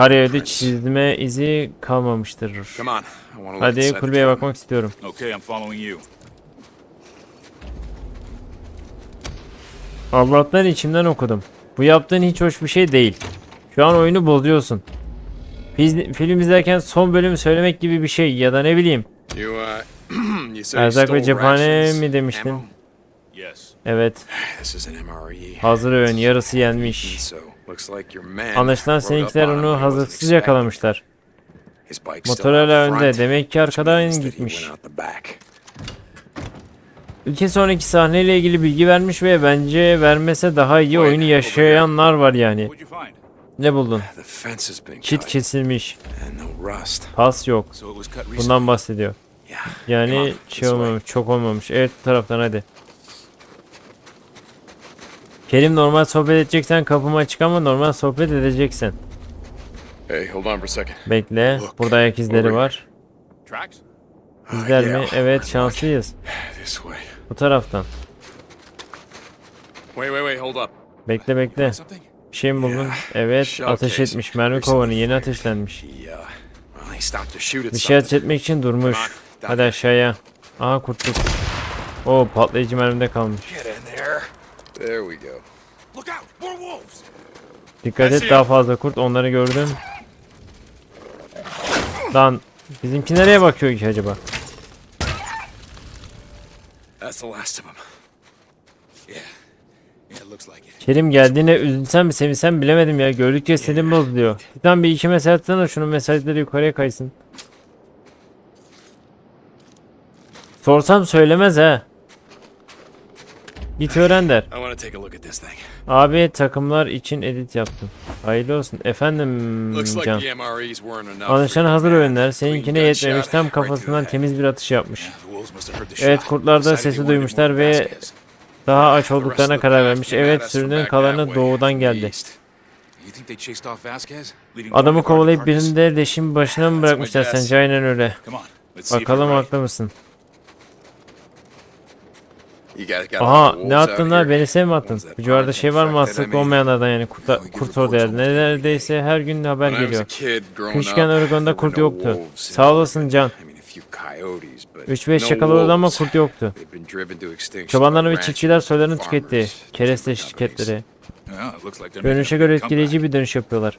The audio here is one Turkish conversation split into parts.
Her footprints. çizme izi kalmamıştır. Hadi kulübeye bakmak istiyorum. Allah'tan içimden okudum. Bu yaptığın hiç hoş bir şey değil. Şu an oyunu bozuyorsun. Fiz- Film izlerken son bölümü söylemek gibi bir şey ya da ne bileyim. Uh, Erzak ve cephane mi demiştin? Evet. MRE. Hazır öğün yarısı yenmiş. Anlaşılan seninkiler onu hazırsız yakalamışlar. Motorla out önde. Demek ki arkadan gitmiş. Ülke sonraki sahneyle ilgili bilgi vermiş ve bence vermese daha iyi oyunu yaşayanlar var yani. Ne buldun? Çit kesilmiş. Pas yok. Bundan bahsediyor. Yani şey olmamış, çok olmamış. Evet bu taraftan hadi. Kerim normal sohbet edeceksen kapımı açık ama normal sohbet edeceksen. Hey, hold on for a second. Bekle. Look, Burada ayak izleri var. Tracks? İzler mi? yeah, Evet şanslıyız. luck. This way. Bu taraftan. Wait, wait, wait, hold up. Bekle bekle. Bir şey mi buldun? Yeah. Evet ateş etmiş. Mermi kovanı yeni ateşlenmiş. Uh, Bir şey ateş etmek için durmuş. Hadi aşağıya. Aha kurtulduk. O patlayıcı mermide kalmış. There. We go. Look out! More wolves! Dikkat et daha fazla kurt onları gördüm. Lan bizimki nereye bakıyor ki acaba? That's the last of them. Yeah. Yeah, it looks like it. Kerim geldiğine üzülsem mi sevinsem bilemedim ya. Gördükçe senin bozuluyor. Titan bir iki mesaj atsana şunun mesajları yukarıya kaysın. Sorsam söylemez ha. Git öğren der. Abi takımlar için edit yaptım. Hayırlı olsun. Efendim Can. Anlaşılan hazır öğünler. Seninkine yetmemiş. Tam kafasından temiz bir atış yapmış. Evet kurtlar da sesi duymuşlar ve daha aç olduklarına karar vermiş. Evet sürünün kalanı doğudan geldi. Adamı kovalayıp the carcass? birini de leşin başına mı bırakmışlar sence? Aynen öyle. Bakalım haklı mısın? Aha ne attın lan? Beni sen mi attın? Bu civarda şey var mı mean. olmayanlardan yani kurtlar, kurt orada yani. Neredeyse her gün haber geliyor. Küçükken Oregon'da kurt yoktu. Sağ olasın Can. I mean, a few coyotes, but 3-5 no şakalı oldu ama kurt yoktu. Çobanlar ve çiftçiler soylarını tüketti. Kereste şirketleri. Görünüşe göre etkileyici bir dönüş yapıyorlar.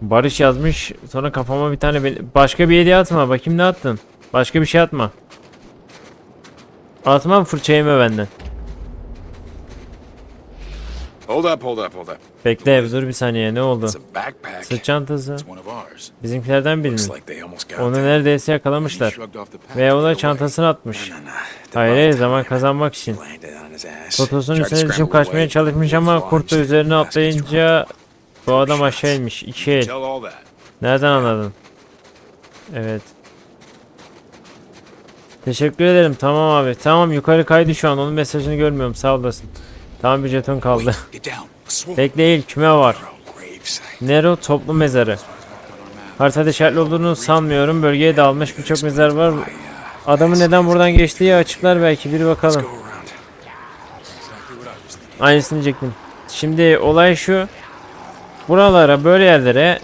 Barış yazmış. Sonra kafama bir tane başka bir hediye atma. Bakayım ne attın? Başka bir şey atma. Atmam fırça yeme benden. Hold up, hold up, hold up. Bekle dur bir saniye ne oldu? It's a backpack. Sırt çantası. It's one of ours. Bizimkilerden birinin. Onu neredeyse yakalamışlar. Ve o da çantasını atmış. Hayır zaman kazanmak için. Totosun üstüne düşüp kaçmaya çalışmış ama kurt da üzerine atlayınca bu adam aşağı inmiş. İki el. Nereden anladın? Evet. Teşekkür ederim. Tamam abi. Tamam yukarı kaydı şu an. Onun mesajını görmüyorum. Sağ olasın. Tamam bir jeton kaldı. Get down. A swamp. Bekle değil. Küme var. Nero toplu mezarı. Haritada işaretli olduğunu sanmıyorum. Bölgeye dağılmış birçok mezar var. Adamın neden buradan geçtiği açıklar belki. Bir bakalım. Aynısını diyecektim. Şimdi olay şu. Buralara böyle yerlere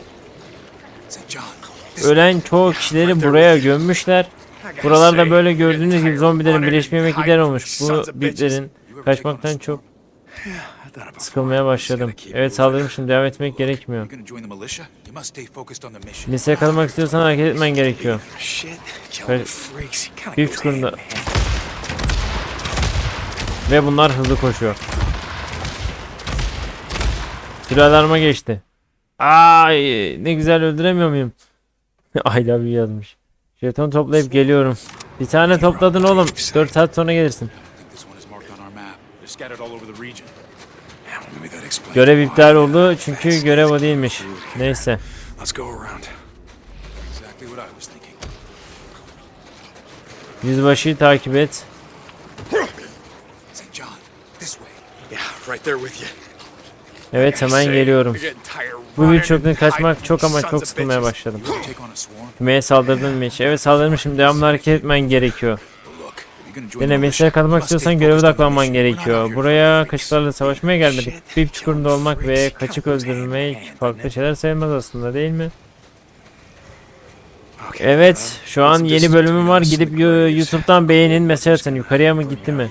ölen çoğu kişileri buraya gömmüşler. Buralarda böyle gördüğünüz gibi zombilerin birleşme yemekleri olmuş. Bu bitlerin kaçmaktan çok sıkılmaya başladım. Evet saldırım şimdi devam etmek gerekmiyor. Liseye kalmak istiyorsan hareket etmen gerekiyor. Bir çukurunda. Ve bunlar hızlı koşuyor. Silahlarıma geçti. Ay ne güzel öldüremiyor muyum? Love you yazmış. Jeton toplayıp geliyorum. Bir tane topladın oğlum. 4 saat sonra gelirsin. Görev iptal oldu çünkü görev o değilmiş. Neyse. Yüzbaşıyı takip et. St. John, this way. Yeah, right there with you. Evet hemen geliyorum. Bu birçoktan and kaçmak çok ama çok sıkılmaya başladım. Kümeye saldırdın mı hiç? Evet saldırmışım. Devamlı hareket etmen gerekiyor. İf Denemesine katılmak istiyorsan göreve odaklanman gerekiyor. Buraya kaçıklarla savaşmaya gelmedik. Bir çukurunda olmak ve kaçık öldürmek farklı şeyler sayılmaz aslında değil mi? Evet, şu an yeni bölümüm var. Gidip yo- YouTube'dan beğenin mesaj atın. Yukarıya mı gitti mi?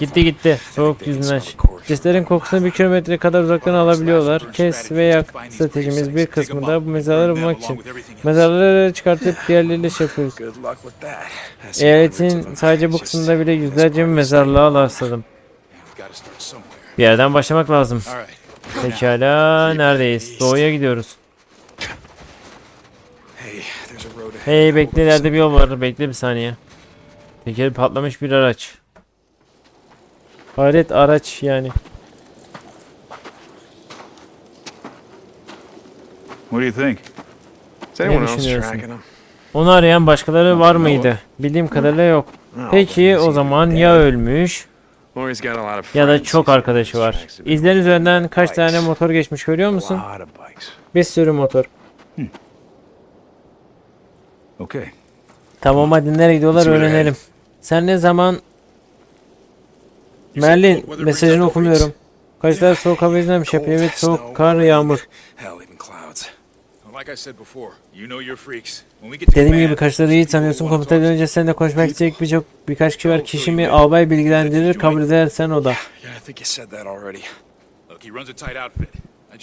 Gitti gitti. Soğuk yüzünden. Seslerin kokusunu bir kilometre kadar uzaktan alabiliyorlar. Kes ve yak stratejimiz bir kısmı da bu mezarları bulmak için. Mezarları çıkartıp diğerleriyle şey yapıyoruz. Eyaletin sadece bu kısmında bile yüzlerce mezarlığa rastladım. Bir yerden başlamak lazım. Pekala neredeyiz? Doğuya gidiyoruz. Hey bekle ileride bir yol var. Bekle bir saniye. Tekeri patlamış bir araç. Hayret araç yani. What do you think? Is anyone else düşünüyorsun? tracking him? Onu arayan başkaları var mıydı? Bildiğim kadarıyla yok. Peki o zaman ya ölmüş Or he's got a lot of ya da friends çok arkadaşı var. İzlerin üzerinden kaç tane motor geçmiş görüyor musun? lot of bikes. Bir sürü motor. Okay. Tamam hadi nereye gidiyorlar öğrenelim. Sen ne zaman... Merlin mesajını okumuyorum. Kaçlar soğuk hava bir şey yapıyor. Evet soğuk, kar, yağmur. Dediğim gibi kaçları iyi tanıyorsun. Komutan önce seninle konuşmak isteyecek birçok birkaç kişi var. Kişi mi albay bilgilendirir kabul edersen o da.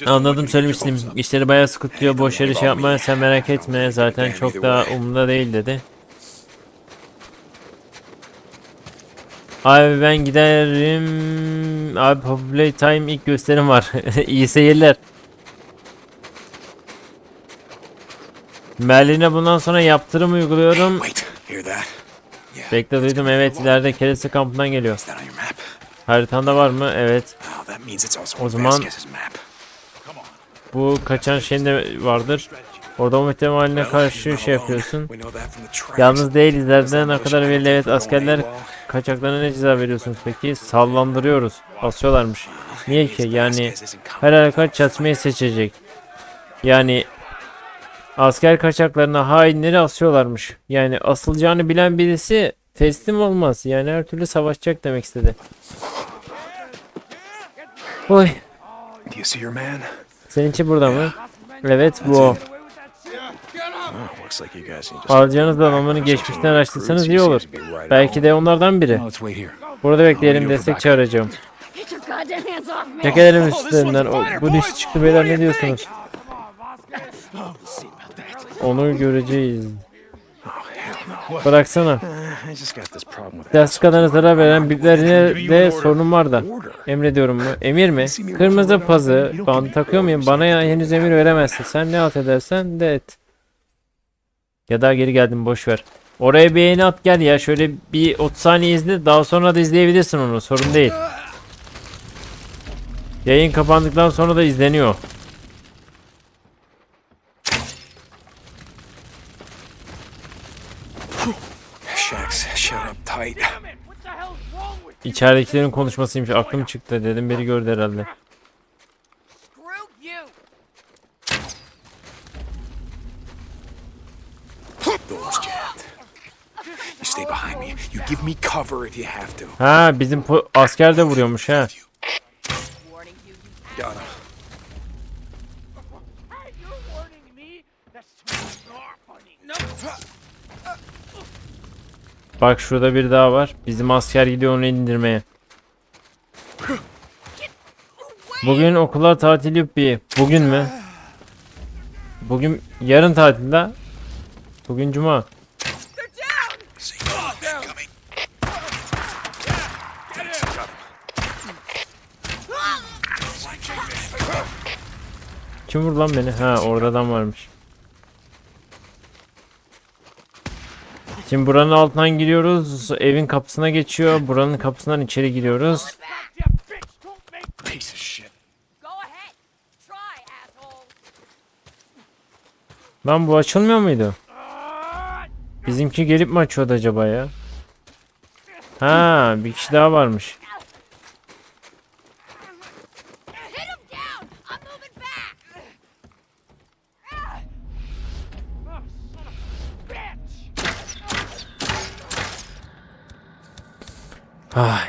Anladım söylemiştim. İşleri bayağı sıkı tutuyor. Boş yere şey yapma sen merak etme. Zaten çok da umurumda değil dedi. Abi ben giderim. Abi Populate Time ilk gösterim var. İyi seyirler. Merlin'e bundan sonra yaptırım uyguluyorum. Bekle duydum evet ileride Keresi kampından geliyor. Haritanda var mı? Evet. Also O zaman-. Bu kaçan şeyin de vardır. Orada o ihtimaline karşı şey yapıyorsun. Yalnız değil izlerden ne kadar belli evet askerler. Kaçaklarına ne ceza veriyorsunuz peki? Sallandırıyoruz. Asıyorlarmış. Niye ki? Yani her harekat çatmayı seçecek. Yani asker kaçaklarına hainleri asıyorlarmış. Yani asılacağını bilen birisi teslim olmaz. Yani her türlü savaşacak demek istedi. Oy. Seninki burada mı? Evet bu o. Alacağınız adamların geçmişten araştırsanız iyi olur. Belki de onlardan biri. Burada bekleyelim destek çağıracağım. Get your goddamn hands off me! Çek edelim üstlerinden. O, bu diş çıktı beyler ne diyorsunuz? Onu göreceğiz. Bıraksana. Plastikadan zarar veren biplerine de sorunum var da. Emrediyorum mu? Emir mi? Kırmızı pazı. Bandı takıyor muyum? Bana henüz emir veremezsin. Sen ne halt edersen de et. Ya daha geri geldim boş ver. Oraya bir beğeni at gel ya. Şöyle bir 30 saniye izle. Daha sonra da izleyebilirsin onu. Sorun değil. Yayın kapandıktan sonra da izleniyor. İçeridekilerin konuşmasıymış. Aklım çıktı dedim. Biri gördü herhalde. Screw you! Doors jammed. You stay behind me. You give me cover if you have to. Ha bizim asker de vuruyormuş ha. Bak şurada bir daha var. Bizim asker gidiyor onu indirmeye. Bugün okullar tatil yuppi. Bugün mü? Bugün yarın tatil la. Bugün cuma. Kim vurdu lan beni? Ha orada adam varmış. Şimdi buranın altından giriyoruz. Evin kapısına geçiyor. Buranın kapısından içeri giriyoruz. Lan bu açılmıyor muydu? Bizimki gelip mi açıyordu acaba ya? Ha bir kişi daha varmış. Ay.